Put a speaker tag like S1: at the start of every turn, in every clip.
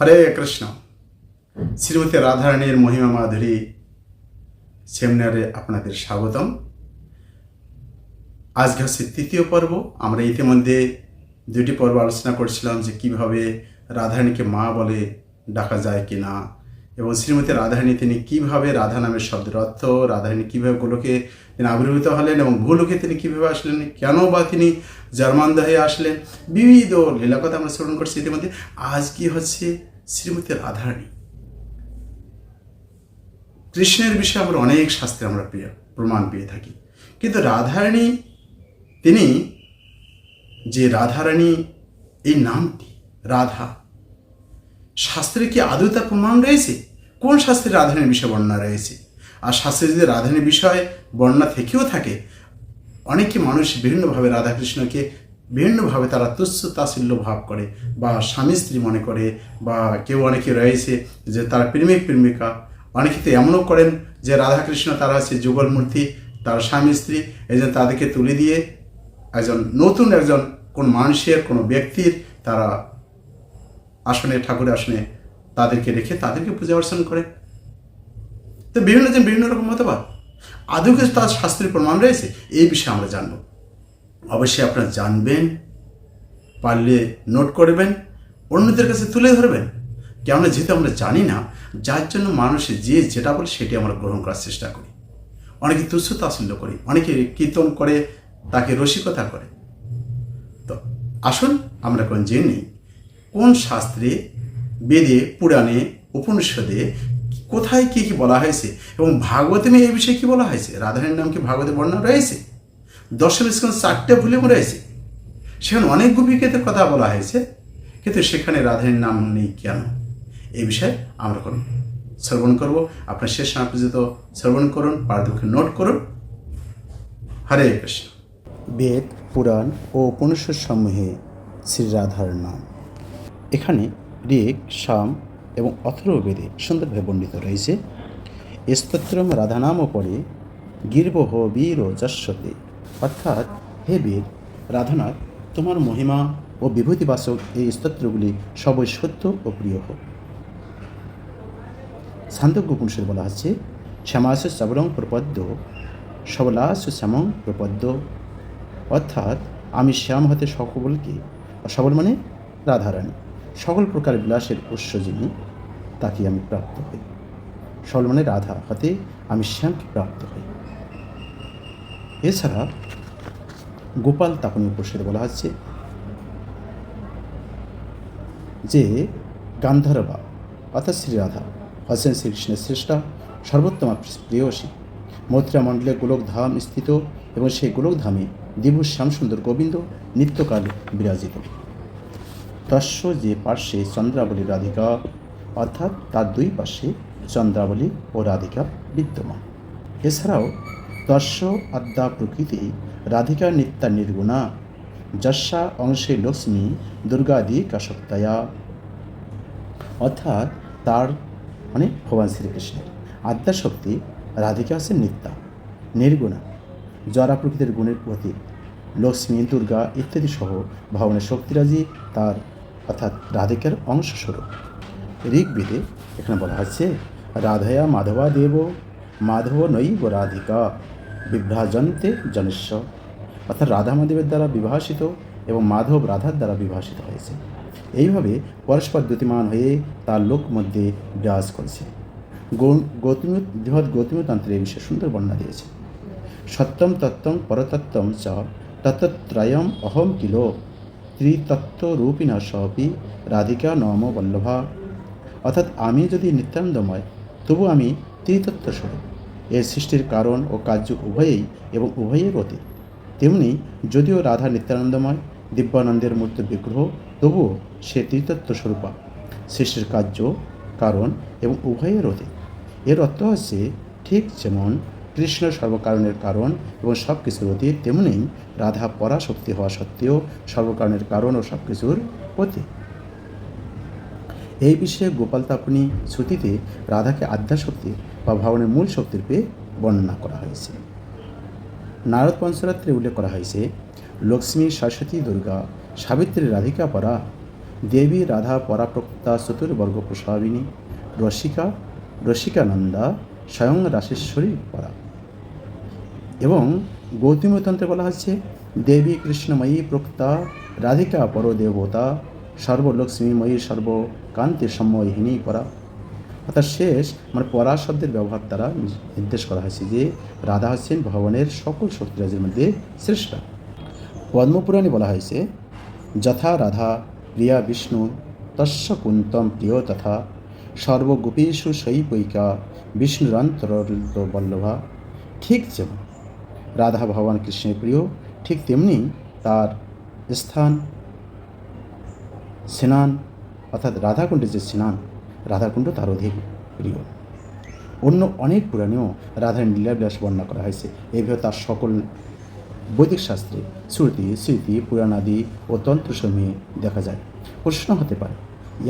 S1: হরে কৃষ্ণ। শ্রীমতী রাধারানীর মহিমা মাধুরী সেমিনারে আপনাদের স্বাগতম। আজকে হচ্ছে তৃতীয় পর্ব। আমরা ইতিমধ্যে দুটি পর্ব আলোচনা করছিলাম যে কীভাবে রাধারানীকে মা বলে ডাকা যায় কি না এবং শ্রীমতী রাধারানী তিনি কীভাবে রাধা নামের শব্দের অর্থ, রাধারানী কীভাবে গোলকে তিনি আবির্ভূত হলেন এবং ভূলোকে তিনি কীভাবে আসলেন, কেন বা তিনি জার্মানদা হয়ে আসলেন, বিবিধ লীলা কথা আমরা শ্রবণ করছি ইতিমধ্যে। আজ কি হচ্ছে শ্রীমতী রাধারানী? কৃষ্ণের বিষয়ে আমরা অনেক শাস্ত্রে আমরা পেয়ে, প্রমাণ পেয়ে থাকি। কিন্তু রাধারানী, তিনি যে রাধারানী, এই নামটি, রাধা, শাস্ত্রে কি আদৌ তার প্রমাণ রয়েছে? কোন শাস্ত্রে রাধারানীর বিষয়ে বর্ণনা রয়েছে? আর শাস্ত্রে যদি রাধারানীর বিষয়ে বর্ণনা থেকেও থাকে, অনেকে মানুষ বিভিন্নভাবে রাধাকৃষ্ণকে বিভিন্নভাবে তারা তুচ্ছ তাচ্ছিল্য ভাব করে, বা স্বামী স্ত্রী মনে করে, বা কেউ অনেকে রয়েছে যে তার প্রেমিক প্রেমিকা, অনেকে তো এমনও করেন যে রাধাকৃষ্ণ তারা হচ্ছে যুগল মূর্তি তার স্বামী স্ত্রী, এই জন্য তাদেরকে তুলে দিয়ে একজন নতুন একজন কোন মানুষের, কোনো ব্যক্তির তারা আসনে, ঠাকুরের আসনে তাদেরকে রেখে তাদেরকে পূজা অর্চন করে। তো বিভিন্ন জন বিভিন্ন রকম মতবাদ আদৌ কিছু তার শাস্ত্রের প্রমাণ রয়েছে? এই বিষয়ে আমরা জানব। অবশ্যই আপনারা জানবেন, পারলে নোট করবেন, অন্যদের কাছে তুলে ধরবেন। কেননা যেহেতু আমরা জানি না, যার জন্য মানুষ যে যেটা বলে সেটি আমরা গ্রহণ করার চেষ্টা করি। অনেকে তুচ্ছ তাচ্ছিল্য করি, অনেকে কীর্তন করে, তাকে রসিকতা করে। তো আসুন আমরা কোন জেনে কোন শাস্ত্রে বেদে, পুরাণে, উপনিষদে কোথায় কী কী বলা হয়েছে এবং ভাগবতমে এই বিষয়ে কি বলা হয়েছে? রাধারানীর নাম কি ভাগবতে বর্ণনা রয়েছে? দশম স্কন্ধ চারটে ভুলেও রয়েছে। সেখানে অনেক গোপীকেতের কথা বলা হয়েছে, কিন্তু সেখানে রাধারানীর নাম নেই কেন? এই বিষয়ে আমরা কোন শ্রবণ করব। আপনার শেষ সময় পর্যন্ত শ্রবণ করুন পারদুঃখে নোট করুন। হরে কৃষ্ণ। বেদ, পুরাণ ও উপনিষদ সমূহে শ্রী রাধার নাম। এখানে ঋক শাম এবং অথর্ববেদে সুন্দরভাবে বর্ণিত রয়েছে। স্তোত্রম রাধানাম পরে গির্বহ বীর যশ্বতে। অর্থাৎ, হে বীর, রাধানাথ, তোমার মহিমা ও বিভূতিবাসক এই স্তোত্রগুলি সবই সত্য ও প্রিয় হোক। ছান্দজ্ঞ উপনিষদ বলা আছে, শ্যামাস সবরং প্রপদ্য, সবলাস শ্যামং প্রপদ্য। অর্থাৎ, আমি শ্যাম হতে সকলকে সবল মানে রাধারানী। সকল প্রকার বিলাসের উৎস যিনি, তাকে আমি প্রাপ্ত হই। সকল মানে রাধা হতে আমি শ্যামকে প্রাপ্ত হই। এছাড়া গোপাল তাপনী উপনিষদে বলা হচ্ছে যে গান্ধারবা, অর্থাৎ শ্রী রাধা হচ্ছেন শ্রীকৃষ্ণের শ্রেষ্ঠা, সর্বোত্তমা প্রিয়সী মথুরা মণ্ডলে গোলকধাম স্থিত এবং সেই গোলকধামে দিবু শ্যামসুন্দর গোবিন্দ নিত্যকাল বিরাজিত। তস্য যে পার্শ্বে চন্দ্রাবলী রাধিকা, অর্থাৎ তার দুই পাশে চন্দ্রাবলী ও রাধিকা বিদ্যমান। এছাড়াও তস্য আদ্যা প্রকৃতি রাধিকা নিত্যা নির্গুণা, যশা অংশে লক্ষ্মী দুর্গাদি কাশক্তায়া অর্থাৎ তার মানে ভগবান শ্রীকৃষ্ণের। আদ্যাশক্তি রাধিকা হচ্ছেন নিত্যা, নির্গুণা জরা প্রকৃতির গুণের প্রতীক, লক্ষ্মী, দুর্গা ইত্যাদি সহ ভগবানের শক্তিরাজি তার অর্থাৎ রাধিকার অংশস্বরূপ। ঋগ্বেদে এখানে বলা হচ্ছে রাধায়া মাধবা দেব, মাধব নৈব রাধিকা, বিভ্রাজন্তে জনেশ্ব অর্থাৎ রাধা মাধবের দ্বারা বিভাসিত এবং মাধব রাধার দ্বারা বিভাসিত হয়েছে। এইভাবে পরস্পর দ্যুতিমান হয়ে তার লোক মধ্যে বিরাজ করেছে। গৌতম, বৃহৎ গৌতমতন্ত্রে এই বিষয়ে সুন্দর বর্ণনা দিয়েছে। সত্যম তত্ত্বম পরতত্ত্বম চ তত্ত্রয়ম অহম কিল। ত্রিতত্ত্বরূপিণা সহপি রাধিকা নম বল্লভা। অর্থাৎ আমি যদি নিত্যানন্দময় তবু আমি ত্রিতত্ত্ব স্বরূপ এর সৃষ্টির কারণ ও কার্য উভয়েই এবং উভয়ের অতীত। তেমনি যদিও রাধা নিত্যানন্দময় দিব্যানন্দের মূর্ত বিগ্রহ, তবুও সে ত্রিতত্ত্ব স্বরূপা সৃষ্টির কার্য, কারণ এবং উভয়ের অতীত। এর অর্থ হচ্ছে, ঠিক যেমন কৃষ্ণ সর্বকারণের কারণ এবং সব কিছুর অতীত তেমনি রাধা পরাশক্তি হওয়া সত্ত্বেও সর্বকারণের কারণ ও সব কিছুর অতীত। এই বিষয়ে গোপাল তাপনি শ্রুতিতে রাধাকে আদ্যাশক্তি বা ভাবনের মূল শক্তির পেয়ে বর্ণনা করা হয়েছে। নারদ পঞ্চরাত্রে উল্লেখ করা হয়েছে, লক্ষ্মী সরস্বতী দুর্গা, সাবিত্রী রাধিকা পরা, দেবী রাধা পরাপ্রক্তা চতুর্বর্গ প্রসাবিনী, রসিকা, রসিকানন্দা, স্বয়ং রাশেশ্বরী পরা। এবং গৌতমী তন্ত্রে বলা হচ্ছে, দেবী কৃষ্ণময়ী প্রক্তা, রাধিকা পর দেবতা সর্বলক্ষ্মীময়ী সর্বকান্তি সম্মোহিনী পরা। অর্থাৎ শেষ মানে পরা শব্দের ব্যবহার দ্বারা নির্দেশ করা হয়েছে যে, রাধা হচ্ছেন ভগবানের সকল শক্তিরাজের মধ্যে শ্রেষ্ঠ। পদ্মপুরাণে বলা হয়েছে, যথা রাধা, প্রিয়া বিষ্ণু, তস্য কুন্তম প্রিয় তথা, সর্বগোপীষু শৈবৈকা বিষ্ণুরন্তর বল্লভা, ঠিক যেমন রাধা ভগবান কৃষ্ণের প্রিয়, ঠিক তেমনি তার স্থান স্নান, অর্থাৎ রাধাকুণ্ডে যে স্নান, রাধাকুণ্ড তার অধিক প্রিয়। অন্য অনেক পুরাণেও রাধার লীলাবিলাস বর্ণনা করা হয়েছে। এইভাবে তার সকল বৈদিক শাস্ত্রে শ্রুতি, স্মৃতি, পুরাণাদি ও তন্ত্রসমূহে দেখা যায়। প্রশ্ন হতে পারে,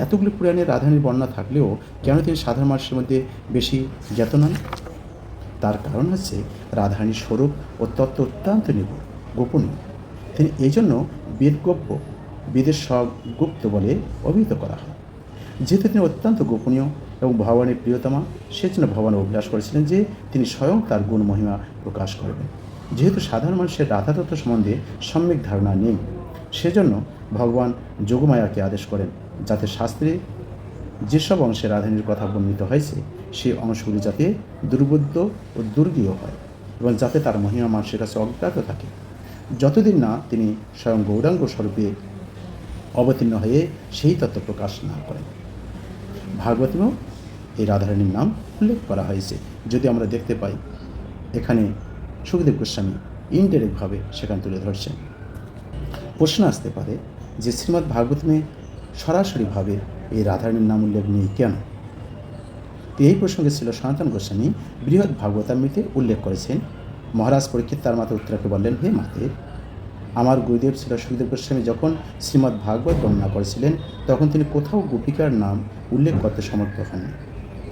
S1: এতগুলি পুরাণে রাধানীর বর্ণনা থাকলেও কেন তিনি সাধারণ মানুষের মধ্যে বেশি জ্ঞাত নন? তার কারণ হচ্ছে রাধারানীর স্বরূপ ও তত্ত্ব অত্যন্ত নিপুণ গোপনীয়। তিনি এই জন্য বেদগব্য, বেদের সব গুপ্ত বলে অভিহিত করা হয়। যেহেতু তিনি অত্যন্ত গোপনীয় এবং ভগবানের প্রিয়তমা, সেজন্য ভগবান অভিলাষ করেছিলেন যে তিনি স্বয়ং তার গুণ মহিমা প্রকাশ করবেন। যেহেতু সাধারণ মানুষের রাধাতত্ত্ব সম্বন্ধে সম্যক ধারণা নেই, সেজন্য ভগবান যোগমায়াকে আদেশ করেন যাতে শাস্ত্রে যেসব অংশে রাধানীর কথা বর্ণিত হয়েছে সেই অংশগুলি যাতে দুর্বোধ্য ও দুর্গীয় হয় এবং যাতে তার মহিমা মানুষের কাছে অজ্ঞাত থাকে। যতদিন না তিনি স্বয়ং গৌরাঙ্গ স্বরূপে অবতীর্ণ হয়ে সেই তত্ত্ব প্রকাশ না করেন। ভাগবতেও এই রাধারানীর নাম উল্লেখ করা হয়েছে। যদি আমরা দেখতে পাই, এখানে সুখদেব গোস্বামী ইনডাইরেক্টভাবে সেখানে তুলে ধরছেন। প্রশ্ন আসতে পারে যে শ্রীমদ্ ভাগবতমে সরাসরিভাবে এই রাধারানীর নাম উল্লেখ নেই কেন? এই প্রসঙ্গে ছিল সনাতন গোস্বামী বৃহৎ ভাগবতামৃতে উল্লেখ করেছেন। মহারাজ পরীক্ষিত তার মাতা উত্তরাকে বললেন, হে মাতে, আমার গুরুদেব ছিল সুখদেব গোস্বামী যখন শ্রীমদ্ ভাগবত বর্ণনা করেছিলেন, তখন তিনি কোথাও গোপিকার নাম উল্লেখ করতে সমর্থ হননি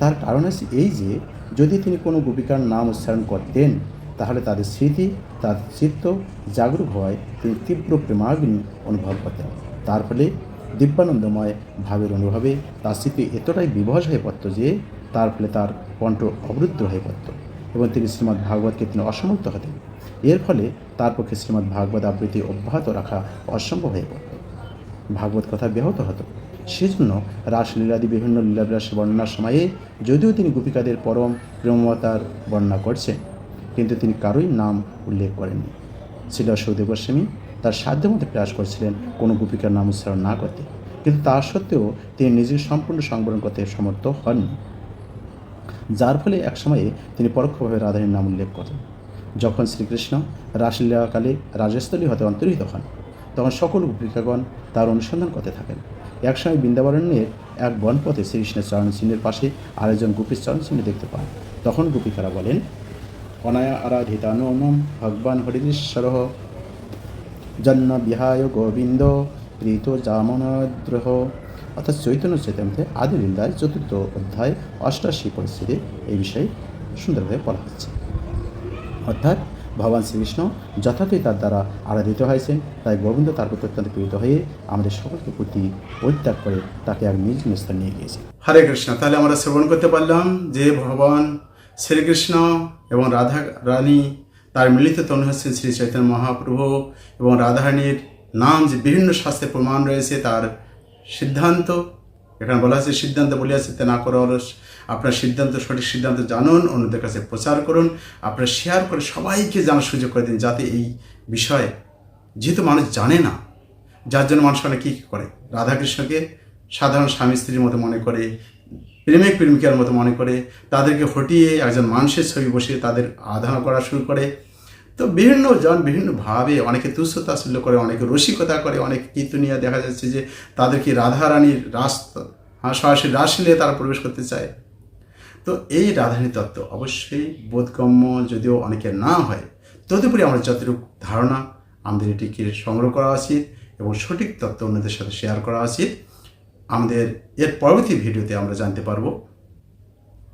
S1: তার কারণ হচ্ছে এই যে, যদি তিনি কোনো গোপিকার নাম উচ্চারণ করতেন, তাহলে তাদের স্মৃতি তার চিত্ত জাগরুক হওয়ায় তিনি তীব্র প্রেমাগ্নি অনুভব করতেন। তার ফলে দিব্যানন্দময় ভাবের অনুভবে তার স্মৃতি এতটাই বিভস হয়ে পড়ত যে তার ফলে তার কণ্ঠ অবরুদ্ধ হয়ে পড়ত এবং তিনি শ্রীমদ্ ভাগবতকে তিনি অসমর্থ হতেন। এর ফলে তার পক্ষে শ্রীমদ্ ভাগবত আবৃত্তি অব্যাহত রাখা অসম্ভব হয়ে পড়ত। ভাগবত কথা ব্যাহত হতো। সেজন্য রাসলীলাদি বিভিন্ন লীলাবিলাস বর্ণনার সময়ে যদিও তিনি গোপিকাদের পরম প্রেমমতার বর্ণনা করছেন, কিন্তু তিনি কারোই নাম উল্লেখ করেননি। ছিল সৌদেব গোস্বামী, তার সাধ্যমতো প্রয়াস করেছিলেন কোনো গোপিকার নাম উচ্চারণ না করতে। কিন্তু তা সত্ত্বেও তিনি নিজের সম্পূর্ণ সংবরণ করতে সমর্থ হননি। যার ফলে একসময়ে তিনি পরোক্ষভাবে রাধারীর নাম উল্লেখ করেন। যখন শ্রীকৃষ্ণ রাসলীলাকালে রাজস্থলী হতে অন্তর্হিত হন, তখন সকল গোপিকাগণ তার অনুসন্ধান করতে থাকেন। একসময় বৃন্দাবরণ্যের এক বনপথে শ্রীকৃষ্ণের চরণ চিহ্নের পাশে আরেকজন গোপীর চরণ চিহ্ন দেখতে পান। তখন গোপিকারা বলেন, অনায়া আরাধিতানুমম ভগবান হরিশ্বর জন্ম বিহায় গোবিন্দ প্রীত জামনদ্রহ। অর্থাৎ চৈতন্য চৈতন্যতে আদি লীলায় চতুর্থ অধ্যায় অষ্টাশি পরিস্থিতি এই বিষয়ে সুন্দরভাবে বলা হচ্ছে। অর্থাৎ ভগবান শ্রীকৃষ্ণ যথার্থই তার দ্বারা আরাধিত হয়েছেন, তাই গোবিন্দ তার প্রতি অত্যন্ত প্রেরিত হয়ে আমাদের সকলকে প্রতি পরিত্যাগ করে তাকে নিজ নিজ স্থানে নিয়ে গিয়েছে হরে কৃষ্ণ, তাহলে আমরা শ্রবণ করতে পারলাম যে ভগবান শ্রীকৃষ্ণ এবং রাধা রানী তার মিলিত তনু হচ্ছেন শ্রী চৈতন্য মহাপ্রভু এবং রাধারানীর নাম যে বিভিন্ন শাস্ত্রে প্রমাণ রয়েছে তার সিদ্ধান্ত, এখানে বলা হয়েছে সিদ্ধান্ত বলিয়াছে, তে না করো অলস আপনার সিদ্ধান্ত, সঠিক সিদ্ধান্ত জানুন, অন্যদের কাছে প্রচার করুন। আপনারা শেয়ার করে সবাইকে জানার সুযোগ করে দিন, যাতে এই বিষয়ে যেহেতু মানুষ জানে না, যার জন্য মানুষ অনেক কী করে? রাধাকৃষ্ণকে সাধারণ স্বামী স্ত্রীর মতো মনে করে, প্রেমিক প্রেমিকার মতো মনে করে, তাদেরকে হটিয়ে একজন মানুষের ছবি বসিয়ে তাদের আধান করা শুরু করে। তো বিভিন্ন জন বিভিন্নভাবে অনেকে তুচ্ছ তাচ্ছিল্য করে অনেকে রসিকতা করে অনেকে কীর্তনিয়া দেখা যাচ্ছে যে তাদেরকে রাধারানীর রাস হ্যাঁ, সরাসরি রাসলীলে তারা প্রবেশ করতে চায়। তো এই রাধারানী তত্ত্ব অবশ্যই বোধগম্য যদিও অনেকের না হয় তদুপরি আমরা যতটুকু ধারণা আমাদের এটিকে সংগ্রহ করা উচিত এবং সঠিক তত্ত্ব অন্যদের সাথে শেয়ার করা উচিত। আমাদের এর পরবর্তী ভিডিওতে আমরা জানতে পারব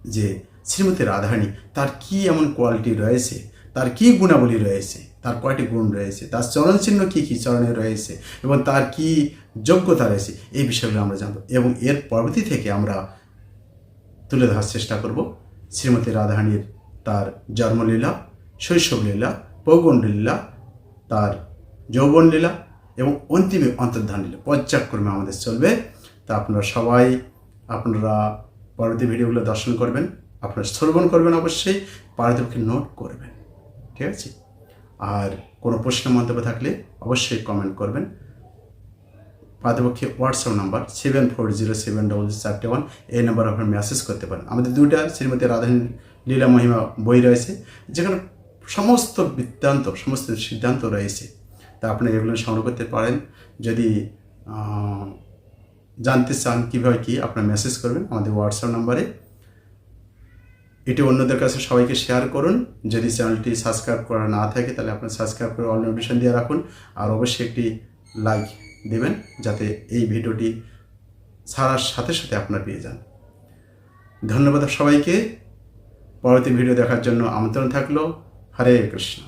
S1: যে শ্রীমতী রাধারানী তার কি এমন কোয়ালিটি রয়েছে তার কি গুণাবলী রয়েছে? তার কয়টি গুণ রয়েছে? তার চরণ চিহ্ন কী কী চরণে রয়েছে? এবং তার কি যোগ্যতা রয়েছে? এই বিষয়গুলো আমরা জানব। এবং এর পরবর্তী থেকে আমরা তুলে ধরার চেষ্টা করব। শ্রীমতী রাধারানীর তার জন্মলীলা, শৈশবলীলা পৌগণ্ডলীলা তার যৌবনলীলা এবং অন্তিমে অন্তর্ধান লীলা পর্যায়ক্রমে আমাদের চলবে। তা আপনারা সবাই আপনারা পরবর্তী ভিডিওগুলো দর্শন করবেন, আপনারা শ্রবণ করবেন অবশ্যই পারদর্শী নোট করবেন। ঠিক আছে? আর কোনো প্রশ্ন মন্তব্য থাকলে অবশ্যই কমেন্ট করবেন। পাদপক্ষে WhatsApp number seven four zero seven double চারটে ওয়ান এই নাম্বার আপনার মেসেজ করতে পারেন। আমাদের দুইটা শ্রীমতী রাধানী লীলা মহিমা বই রয়েছে, যেখানে সমস্ত বৃত্তান্ত, সমস্ত সিদ্ধান্ত রয়েছে। তা আপনি এগুলো সংগ্রহ করতে পারেন। যদি জানতে চান কীভাবে কী, আপনার মেসেজ করবেন আমাদের হোয়াটসঅ্যাপ নাম্বারে এটি অন্যদের কাছে সবাইকে শেয়ার করুন। যদি চ্যানেলটি সাবস্ক্রাইব করা না থাকে, তাহলে আপনার সাবস্ক্রাইব করে অল নোটিফিকেশন দিয়ে রাখুন। আর অবশ্যই একটি লাইক দেবেন, যাতে এই ভিডিওটি ছাড়ার সাথে সাথে আপনার পেয়ে যান। ধন্যবাদ সবাইকে। পরবর্তী ভিডিও দেখার জন্য আমন্ত্রণ থাকল। হরে কৃষ্ণ।